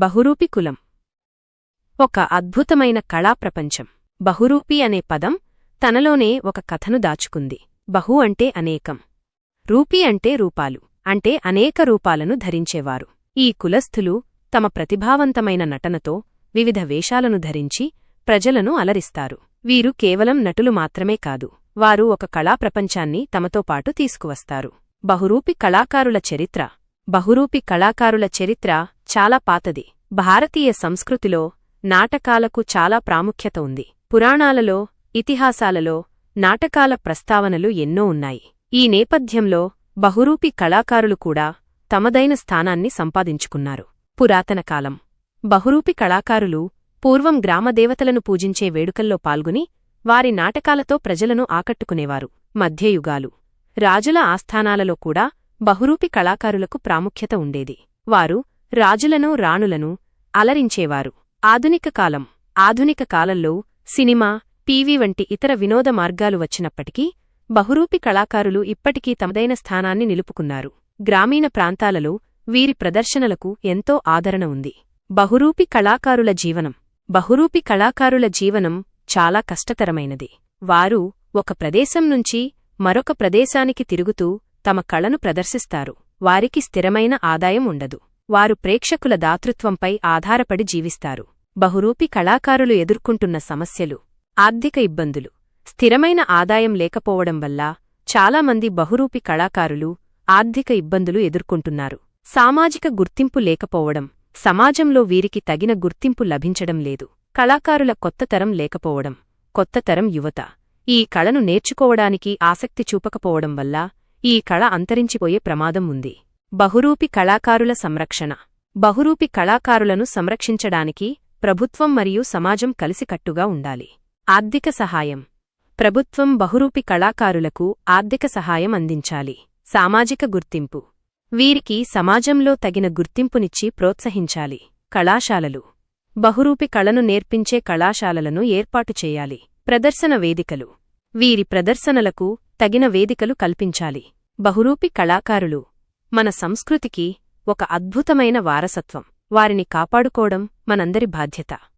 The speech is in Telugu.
బహురూపి కులం. ఒక అద్భుతమైన కళా ప్రపంచం. బహురూపి అనే పదం తనలోనే ఒక కథను దాచుకుంది. బహు అంటే అనేకం. రూపి అంటే రూపాలు. అంటే అనేక రూపాలను ధరించేవారు. ఈ కులస్థులు తమ ప్రతిభావంతమైన నటనతో వివిధ వేషాలను ధరించి ప్రజలను అలరిస్తారు. వీరు కేవలం నటులు మాత్రమే కాదు వారు ఒక కళా ప్రపంచాన్ని తమతో పాటు తీసుకువస్తారు. బహురూపి కళాకారుల చరిత్ర బహురూపి కళాకారుల చరిత్ర చాలా పాతది. భారతీయ సంస్కృతిలో నాటకాలకు చాలా ప్రాముఖ్యత ఉంది. పురాణాలలో ఇతిహాసాలలో నాటకాల ప్రస్తావనలు ఎన్నో ఉన్నాయి. ఈ నేపథ్యంలో బహురూపి కళాకారులు కూడా తమదైన స్థానాన్ని సంపాదించుకున్నారు. పురాతన కాలం. బహురూపి కళాకారులు పూర్వం గ్రామదేవతలను పూజించే వేడుకల్లో పాల్గొని వారి నాటకాలతో ప్రజలను ఆకట్టుకునేవారు. మధ్యయుగాలు. రాజుల ఆస్థానాలలో కూడా బహురూపి కళాకారులకు ప్రాముఖ్యత ఉండేది. వారు రాజులను రాణులను అలరించేవారు. ఆధునిక కాలం ఆధునిక కాలంలో సినిమా టీవీ వంటి ఇతర వినోద మార్గాలు వచ్చినప్పటికీ బహురూపి కళాకారులు ఇప్పటికీ తమదైన స్థానాన్ని నిలుపుకున్నారు. గ్రామీణ ప్రాంతాలలో వీరి ప్రదర్శనలకు ఎంతో ఆదరణ ఉంది. బహురూపి కళాకారుల జీవనం బహురూపి కళాకారుల జీవనం చాలా కష్టతరమైనది. వారు ఒక ప్రదేశం నుంచి మరొక ప్రదేశానికి తిరుగుతూ తమ కళను ప్రదర్శిస్తారు. వారికి స్థిరమైన ఆదాయం ఉండదు. వారు ప్రేక్షకుల దాతృత్వంపై ఆధారపడి జీవిస్తారు. బహురూపి కళాకారులు ఎదుర్కొంటున్న సమస్యలు ఆర్థిక ఇబ్బందులు స్థిరమైన ఆదాయం లేకపోవడం వల్ల చాలామంది బహురూపి కళాకారులు ఆర్థిక ఇబ్బందులు ఎదుర్కొంటున్నారు. సామాజిక గుర్తింపు లేకపోవడం సమాజంలో వీరికి తగిన గుర్తింపు లభించడం లేదు. కళాకారుల కొత్త తరం లేకపోవడం కొత్త తరం యువత ఈ కళను నేర్చుకోవడానికి ఆసక్తి చూపకపోవడం వల్ల ఈ కళ అంతరించిపోయే ప్రమాదం ఉంది. బహురూపి కళాకారుల సంరక్షణ. బహురూపి కళాకారులను సంరక్షించడానికి ప్రభుత్వం మరియు సమాజం కలిసికట్టుగా ఉండాలి. ఆర్థిక సహాయం. ప్రభుత్వం బహురూపి కళాకారులకు ఆర్థిక సహాయం అందించాలి. సామాజిక గుర్తింపు. వీరికి సమాజంలో తగిన గుర్తింపునిచ్చి ప్రోత్సహించాలి. కళాశాలలు. బహురూపి కళను నేర్పించే కళాశాలలను ఏర్పాటు చేయాలి. ప్రదర్శన వేదికలు. వీరి ప్రదర్శనలకు తగిన వేదికలు కల్పించాలి. బహురూపి కళాకారులు మన సంస్కృతికి ఒక అద్భుతమైన వారసత్వం. వారిని కాపాడుకోవడం మనందరి బాధ్యత.